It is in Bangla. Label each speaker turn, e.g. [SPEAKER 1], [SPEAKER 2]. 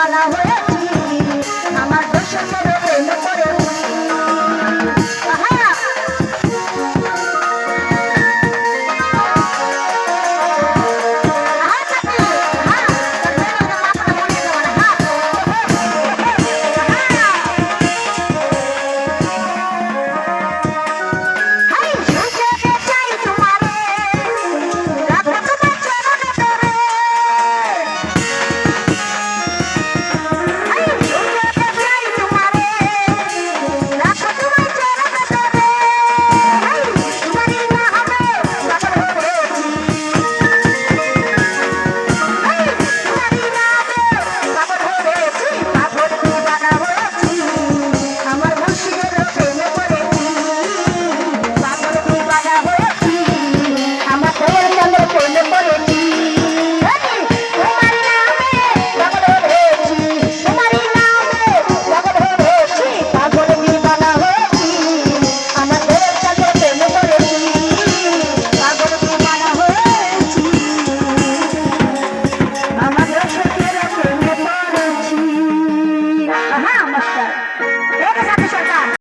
[SPEAKER 1] পালা হয়েছি আমার দোষ